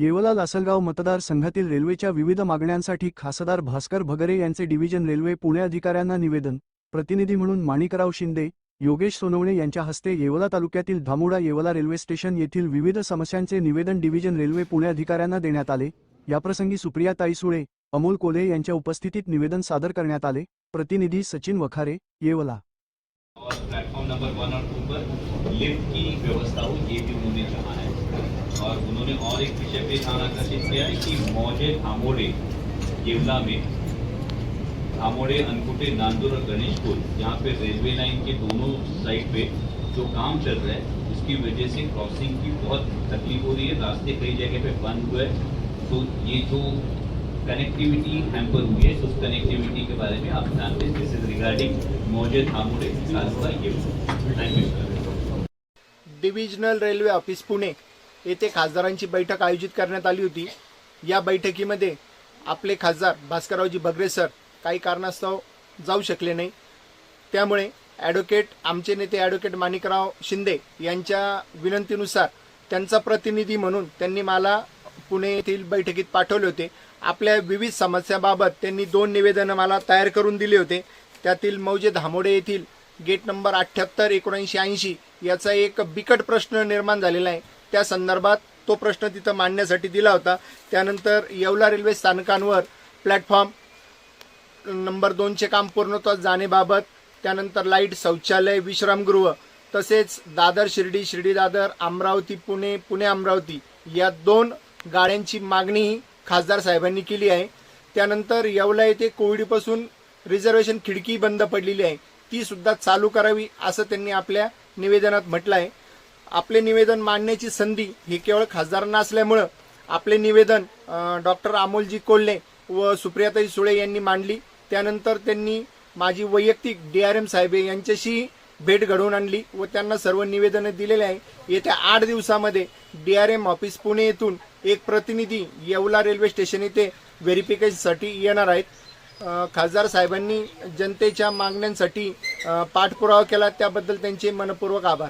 येवला लासलगाव मतदारसंघातील रेल्वेच्या विविध मागण्यांसाठी खासदार भास्कर भगरे यांचे डिव्हिजन रेल्वे पुणे अधिकाऱ्यांना निवेदन प्रतिनिधी म्हणून माणिकराव शिंदे योगेश सोनवणे यांच्या हस्ते येवला तालुक्यातील धामुडा येवला रेल्वे स्टेशन येथील विविध समस्यांचे निवेदन डिव्हिजन रेल्वे पुणे अधिकाऱ्यांना देण्यात आले. याप्रसंगी सुप्रिया ताईसुळे अमोल कोले यांच्या उपस्थितीत निवेदन सादर करण्यात आले. प्रतिनिधी सचिन वखारे येवला. और प्लेटफॉर्म नंबर वन और टू पर लिफ्ट की व्यवस्था हो ये भी उन्होंने उन्होंने और एक विषय पे ध्यान आकर्षित किया है कि मौजे धामोड़े येवला में। धामोड़े अनकुटे, नांदुर और गणेशपुर यहाँ पे रेलवे लाइन के दोनों साइड पे जो काम चल रहा है, उसकी वजह से क्रॉसिंग की बहुत तकलीफ़ हो रही है। रास्ते कई जगह पे बंद हुए हैं। तो ये जो कनेक्टिविटी हैम्पर हुई है, उस कनेक्टिविटी के बारे में आप ध्यान दें दिस इज़ रिगार्डिंग मौजे Dhamode thank you. Sir divisional railway office Pune येथे खासदारांची बैठक आयोजित करण्यात आली होती. या बैठकीमध्ये आपले खासदार भास्कररावजी बगरे सर काही कारणास्तव जाऊ शकले नाही. त्यामुळे ॲडव्होकेट आमचे नेते ॲडव्होकेट माणिकराव शिंदे यांच्या विनंतीनुसार त्यांचा प्रतिनिधी म्हणून त्यांनी मला पुणे येथील बैठकीत पाठवले होते. आपल्या विविध समस्याबाबत त्यांनी दोन निवेदनं मला तयार करून दिले होते. त्यातील मौजे धामोडे येथील गेट नंबर अठ्ठ्याहत्तर एकोणऐंशी ऐंशी याचा एक बिकट प्रश्न निर्माण झालेला आहे. त्या संदर्भात तो प्रश्न तिथं मांडण्यासाठी दिला होता. त्यानंतर येवला रेल्वे स्थानकांवर प्लॅटफॉर्म नंबर दोनचे काम पूर्णत्वास जाणेबाबत. त्यानंतर लाइट शौचालय विश्रामगृह तसेच दादर शिर्डी शिर्डी दादर अमरावती पुणे पुणे अमरावती या दोन गाड्यांची मागणी खासदार साहेबांनी केली आहे. त्यानंतर येवला येथे कोविडपासून रिझर्वेशन खिडकी बंद पडलेली आहे. ती सुद्धा चालू करावी असं त्यांनी आपल्या निवेदनात म्हटलं आहे. आपले निवेदन मांडण्याची संधी ही केवळ खासदारांना असल्यामुळं आपले निवेदन डॉक्टर अमोलजी कोल्हे व सुप्रियाताई सुळे यांनी मांडली. त्यानंतर त्यांनी माझी वैयक्तिक डी आर एम साहेब यांच्याशी भेट घडवून आणली व त्यांना सर्व निवेदनं दिलेले आहे. येत्या आठ दिवसामध्ये D R M office Pune येथून एक प्रतिनिधी येवला रेल्वे स्टेशन येथे व्हेरिफिकेशनसाठी येणार आहेत. खासदार साहेबांनी जनतेच्या मागण्यांसाठी पाठपुरावा केला. त्याबद्दल त्यांचे मनपूर्वक आभार.